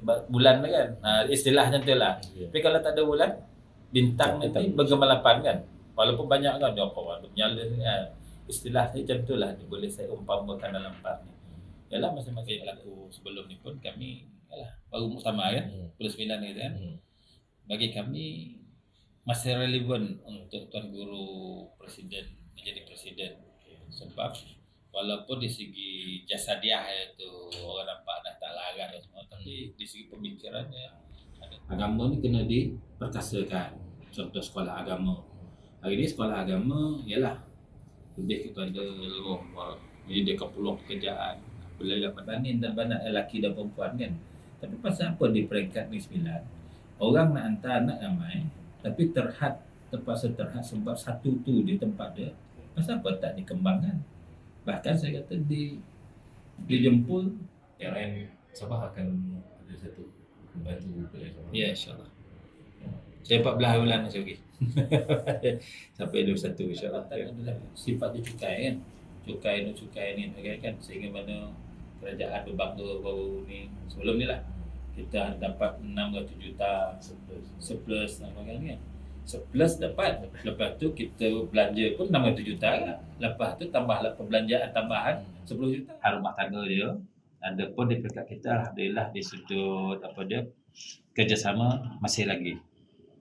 Sebab bulan tu kan. Ha, istilahnya tu lah. Ya. Tapi kalau tak ada bulan, bintang Tak, nanti tak. bergemallapan kan. Walaupun banyak kan, dia apa menyala kan. Istilah saya macam tu lah, dia boleh saya umpamakan dalam part ni. Yalah masing-masing pelaku sebelum ni pun kami, yalah, baru muktamar kan, Hmm. 19 ni kan. Hmm. Bagi kami, masih relevan untuk Tuan Guru Presiden menjadi Presiden. Sebab walaupun di segi jasadiah itu orang nampak dah tak larat dan tapi di segi pemikirannya. Agama ni kena diperkasakan. Contoh sekolah agama. Hari ni sekolah agama ialah lebih kepada roh jadi dia ke peluang pekerjaan boleh dapat banding dan banyak lelaki dan perempuan kan tapi pasal apa di peringkat ni sembilan orang nak hantar anak ramai tapi terhad terpaksa terhad sebab satu tu di tempat dia pasal apa tak dikembangkan bahkan saya kata di dijemput RM Sabah akan ada satu membantu pada Sabah. ya insyaAllah. Saya 14 bulan masih lagi sampai 21 insyaAllah. Adalah sifat dia cukai kan? Cukai ni cukai ni sebagainya kan? Sehingga mana kerajaan berbangga baru ni sebelum ni lah. Kita dapat 600 juta surplus dan sebagainya kan? Surplus dapat. Lepas tu kita belanja pun 600 juta kan lepas tu tambahlah perbelanjaan tambahan 10 juta. Hal rumah tangga dia ada pun di peringkat kita Alhamdulillah di sudut apa dia kerjasama masih lagi.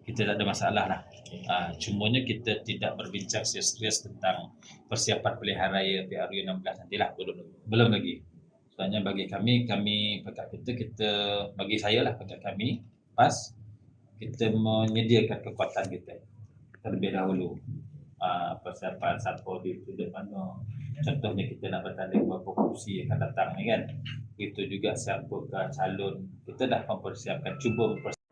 Kita tak ada masalah lah. Uh, cumanya kita tidak berbincang serius tentang persiapan pilihan raya PRU 16 nantilah belum belum lagi. Sebenarnya bagi kami kami pekat kita kita bagi saya lah pekat kami pas kita menyediakan kekuatan kita terlebih dahulu. Uh, persiapan siapa di sudut mana contohnya kita nak bertanding beberapa kursi akan datang ni kan itu juga siapakah calon kita dah mempersiapkan cuba mempersiapkan